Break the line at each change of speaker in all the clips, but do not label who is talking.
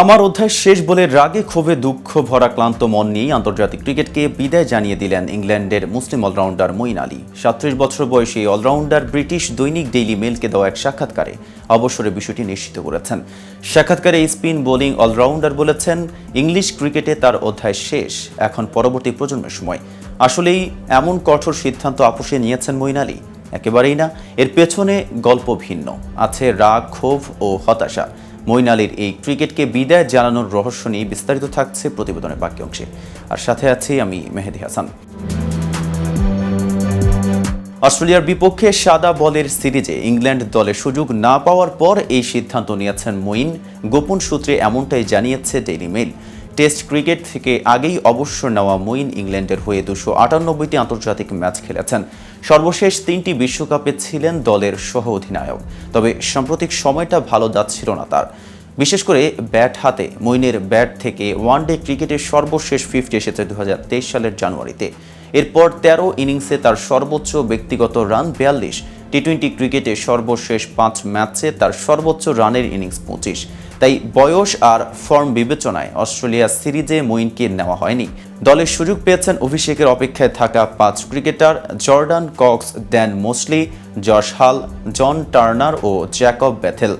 আমার অধ্যায় শেষ বলে রাগে ক্ষোভে, দুঃখ ভরা ক্লান্ত মন নিয়ে আন্তর্জাতিক ক্রিকেটকে বিদায় জানিয়ে দিলেন ইংল্যান্ডের মুসলিম অলরাউন্ডার মঈন আলী। সাতত্রিশ বছর বয়সী অলরাউন্ডার ব্রিটিশ দৈনিক ডেইলি মেলকে দেওয়া এক সাক্ষাৎকারে অবসরে বিষয়টি নিশ্চিত করেছেন। সাক্ষাৎকারে স্পিন বোলিং অলরাউন্ডার বলেছেন, ইংলিশ ক্রিকেটে তার অধ্যায় শেষ, এখন পরবর্তী প্রজন্মের সময়। আসলেই এমন কঠোর সিদ্ধান্ত আপোষে নিয়েছেন মঈন আলী। একেবারেই না, এর পেছনে গল্প ভিন্ন। আছে রাগ, ক্ষোভ ও হতাশা। মঈন আলীর এই ক্রিকেটকে বিদায় জানানোর রহস্য নিয়ে বিস্তারিত থাকছে প্রতিবেদনের বাকি অংশে। আর সাথে আছি আমি মেহেদি হাসান। অস্ট্রেলিয়ার বিপক্ষে সাদা বলের সিরিজে ইংল্যান্ড দলে সুযোগ না পাওয়ার পর এই সিদ্ধান্ত নিয়েছেন মইন। গোপন সূত্রে এমনটাই জানিয়েছে ডেইলি মেইল টেস্ট ক্রিকেট থেকে আগেই অবসর নেওয়া মঈন ইংল্যান্ডের হয়ে দুশো আটানব্বইটি আন্তর্জাতিক ম্যাচ খেলেছেন। সর্বশেষ তিনটি বিশ্বকাপে ছিলেন দলের সহ অধিনায়ক তবে সাম্প্রতিক সময়টা ভালো যাচ্ছিল না তার। বিশেষ করে ব্যাট হাতে, মঈনের ব্যাট থেকে ওয়ানডে ক্রিকেটের সর্বশেষ ফিফটি এসেছে দু হাজার তেইশ সালের জানুয়ারিতে। এরপর তেরো ইনিংসে তার সর্বোচ্চ ব্যক্তিগত রান বিয়াল্লিশ টি টোয়েন্টি ক্রিকেটে সর্বশেষ পাঁচ ম্যাচে তার সর্বোচ্চ রানের ইনিংস পঁচিশ। তাই বয়স আর ফর্ম বিবেচনায় অস্ট্রেলিয়া সিরিজে মঈনকে নেওয়া হয়নি। দলের সুযোগ পেয়েছেন অভিষেকের অপেক্ষায় থাকা পাঁচ cricketer Jordan Cox, Dan Mousley Josh Hull, John Turner ও জ্যাকব ব্যাথেল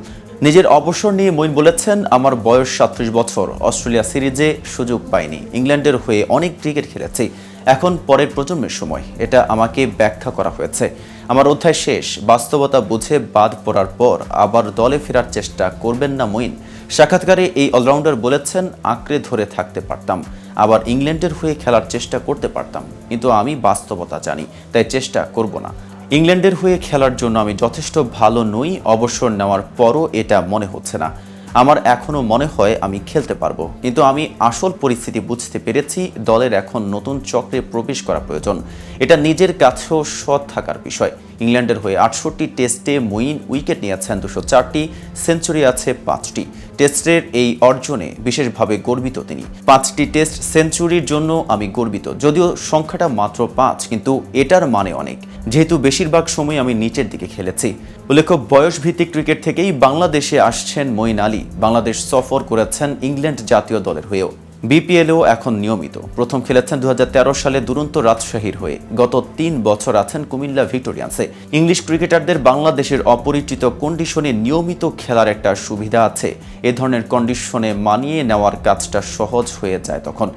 নিজের অবসর নিয়ে মঈন বলেছেন, আমার বয়স সাতত্রিশ বছর, অস্ট্রেলিয়া সিরিজে সুযোগ পাইনি। ইংল্যান্ডের হয়ে অনেক ক্রিকেট খেলেছি। এখন পরের প্রজন্মের সময়। এটা আমাকে ব্যাখ্যা করা হয়েছে। আমার অধ্যায় শেষ। বাস্তবতা বুঝে বাদ পড়ার পর আবার দলে ফেরার চেষ্টা করবেন না মঈন। সাক্ষাৎকারে এই অলরাউন্ডার বলেছেন, আঁকড়ে ধরে থাকতে পারতাম। আবার ইংল্যান্ডের হয়ে খেলার চেষ্টা করতে পারতাম। কিন্তু আমি বাস্তবতা জানি, তাই চেষ্টা করব না। ইংল্যান্ডের হয়ে খেলার জন্য আমি যথেষ্ট ভালো নই। অবসর নেওয়ার পরও এটা মনে হচ্ছে না। আমার এখনও মনে হয় আমি খেলতে পারব। কিন্তু আমি আসল পরিস্থিতি বুঝতে পেরেছি, দলের এখন নতুন চক্রে প্রবেশ করা প্রয়োজন। এটা নিজের কাছেও সৎ থাকার বিষয়। ইংল্যান্ডের হয়ে আটষট্টি টেস্টে মঈন উইকেট নিয়েছেন দুশো চারটি, সেঞ্চুরি আছে পাঁচটি। টেস্টের এই অর্জনে বিশেষভাবে গর্বিত তিনি। পাঁচটি টেস্ট সেঞ্চুরির জন্য আমি গর্বিত, যদিও সংখ্যাটা মাত্র পাঁচ, কিন্তু এটার মানে অনেক। যেহেতু বেশিরভাগ সময় আমি নিচের দিকে খেলেছি। উল্লেখ্য, বয়সভিত্তিক ক্রিকেট থেকেই বাংলাদেশে আসছেন মঈন আলী। বাংলাদেশ সফর করেছেন ইংল্যান্ড জাতীয় দলের হয়েও। বিপিএলও এখন নিয়মিত। প্রথম খেলেছেন দু হাজার তেরো সালে দুরন্ত রাজশাহীর হয়ে। গত তিন বছর আছেন কুমিল্লা ভিক্টোরিয়ান্সে। ইংলিশ ক্রিকেটারদের বাংলাদেশের অপরিচিত কন্ডিশনে নিয়মিত খেলার একটা সুবিধা আছে। এ ধরনের কন্ডিশনে মানিয়ে নেওয়ার কাজটা সহজ হয়ে যায় তখন।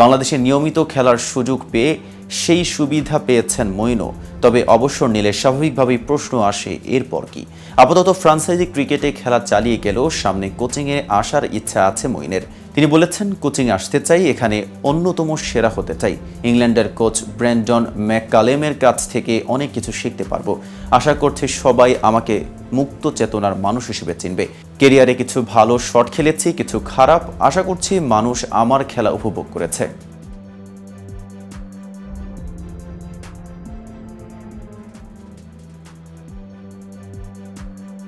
বাংলাদেশে নিয়মিত খেলার সুযোগ পেয়ে সেই সুবিধা পেয়েছেন মইনও তবে অবসর নিলে স্বাভাবিকভাবেই প্রশ্ন আসে, এরপর কি? আপাতত ফ্রান্সাইজি ক্রিকেটে খেলা চালিয়ে গেলেও সামনে কোচিংয়ে আসার ইচ্ছা আছে মইনের। তিনি বলেছেন, কোচিং আসতে চাই, এখানে অন্যতম সেরা হতে চাই। ইংল্যান্ডের কোচ ব্র্যান্ডন ম্যাককালেমের কাছ থেকে অনেক কিছু শিখতে পারব। আশা করছি সবাই আমাকে মুক্ত চেতনার মানুষ হিসেবে চিনবে। কেরিয়ারে কিছু ভালো শট খেলেছি, কিছু খারাপ। আশা করছি মানুষ আমার খেলা উপভোগ করেছে।